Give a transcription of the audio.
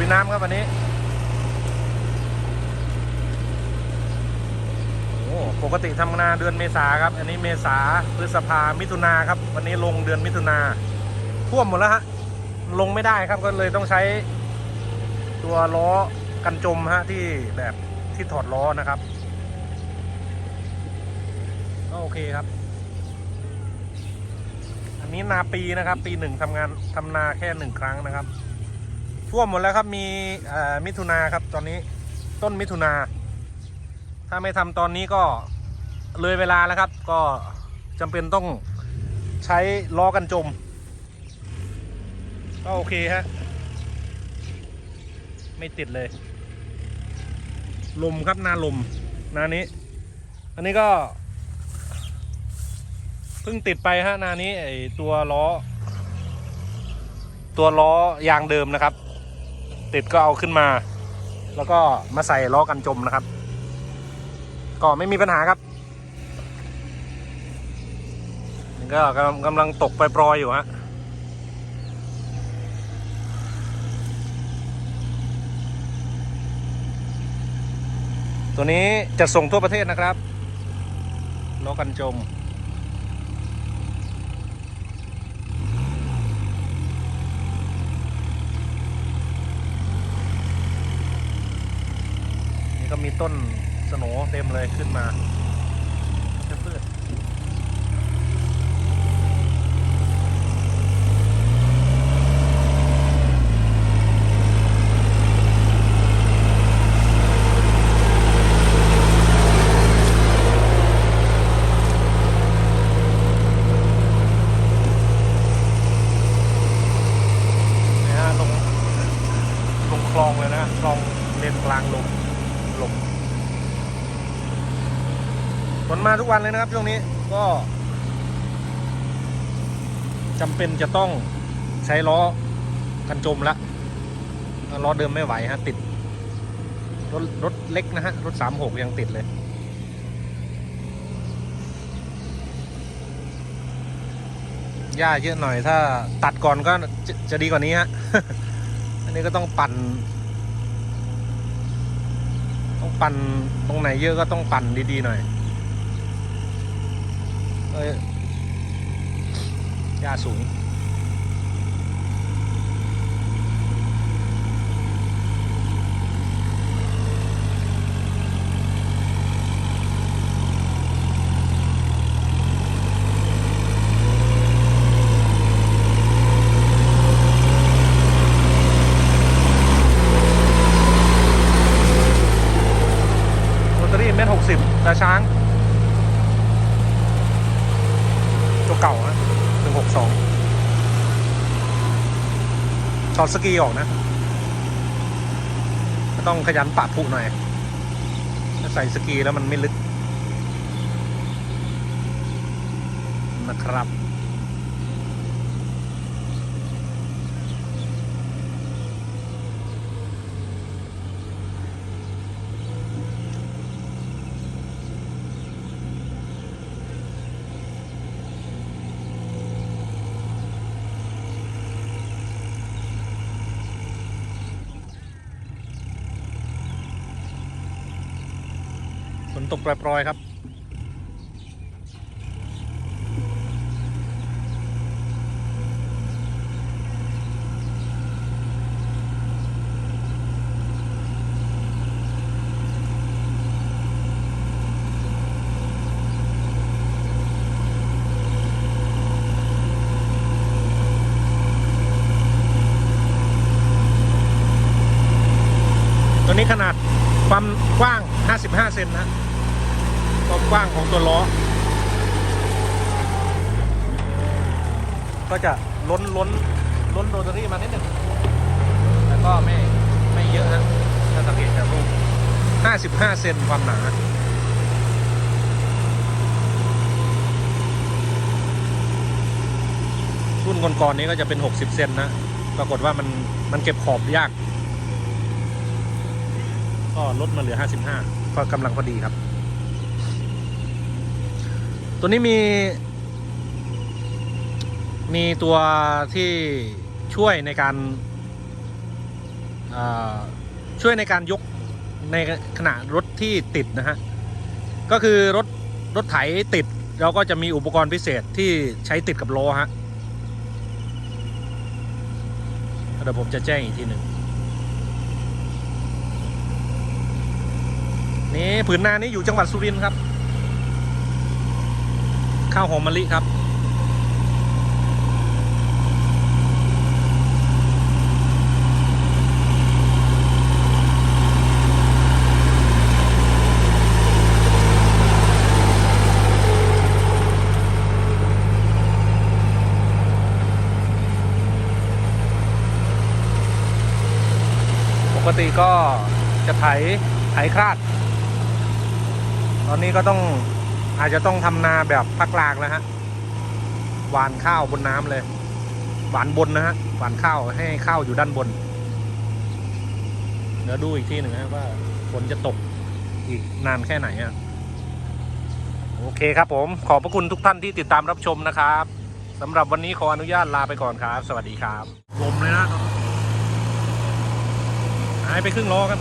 ลุยน้ำครับวันนี้ โอ้ปกติทำนาเดือนเมษาครับ อันนี้เมษาพฤษภามิถุนาครับ วันนี้ลงเดือนมิถุนาท่วมหมดแล้วฮะ ลงไม่ได้ครับก็เลยต้องใช้ ตัวล้อกันจมฮะที่แบบที่ถอดล้อนะครับก็โอเคครับ อันนี้นาปีนะครับ ปีหนึ่งทำงานทำนาแค่หนึ่งครั้งนะครับ ท่วมหมดแล้วครับมีมิถุนาครับตอนนี้ต้นมิถุนา ถ้าไม่ทำตอนนี้ก็เลยเวลาแล้วครับ ก็จำเป็นต้องใช้ล้อกันจม ก็โอเคฮะไม่ติดเลย ลมครับหนาลมนานี้ อันนี้ก็เพิ่งติดไปฮะนานี้ไอตัวล้อ ตัวล้อยางเดิมนะครับ ติดก็เอาขึ้นมา แล้วก็มาใส่ล้อกันจมนะครับ ก็ไม่มีปัญหาครับก็กำลังกำลังตกไปปลอยอยู่ฮะตัวนี้จะส่งทั่วประเทศนะครับล้อกันจม ก็มีต้นสโนเต็มเลยขึ้นมาพืชนะฮะลงลงคลองเลยนะคลองเลนกลางลงลง ฝนมาทุกวันเลยนะครับช่วงนี้ก็จำเป็นจะต้องใช้ล้อกันจมละล้อเดิมไม่ไหวฮะติด รถรถเล็กนะฮะ รถสามหกยังติดเลยหญ้าเยอะหน่อยถ้าตัดก่อนก็จะจะดีกว่านี้ฮะ อันนี้ก็ต้องปั่น ต้องปั่นตรงไหนเยอะก็ต้องปั่นดีๆหน่อย เอ้ยหญ้าสูงโรตารี่เมตรหกสิบตาช้าง ตัวเก่าฮะหนึ่งหกสองถ อดสกีออกนะ ต้องขยันปะผุหน่อยถ้าใส่สกีแล้วมันไม่ลึกนะครับ ฝน ตกปล่อยๆครับ ตัวนี้ขนาดความกว้าง 55 เซนนะ ความกว้างของตัวล้อ ก็จะล้นล้นล้นโรตารี่มานิดหนึ่งแต่ก็ไม่ไม่เยอะนะถ้าสังเกตจากรูป55 เซนความหนารุ่นก่อนๆนี้ก็จะเป็น 60 เซนนะ ปรากฏว่ามันมันเก็บขอบยาก ก็ลดมาเหลือ 55 ก็กำลังพอดีครับ ตัวนี้มี มีตัวที่ช่วยในการช่วยในการยกในขณะรถที่ติดนะฮะ ก็คือรถรถไถติดเราก็จะมีอุปกรณ์พิเศษที่ใช้ติดกับล้อฮะเดี๋ยวผมจะแจ้งอีกทีหนึ่งนี่ผืนนานี้อยู่จังหวัดสุรินทร์ครับ ข้าวหอมมะลิครับ ปกติก็จะไถไถคลาด ตอนนี้ก็ต้อง อาจจะต้องทำนาแบบพักกลางแล้วฮะหวานข้าวบนน้ำเลยหวานบนนะฮะหวานข้าวให้ข้าวอยู่ด้านบนเดี๋ยวดูอีกทีหนึ่งนะว่าฝนจะตกอีกนานแค่ไหนอะโอเคครับผม ขอบพระคุณทุกท่านที่ติดตามรับชมนะครับสำหรับวันนี้ขออนุญาตลาไปก่อนครับ สวัสดีครับลมเลยนะหายไปครึ่งล้อครับ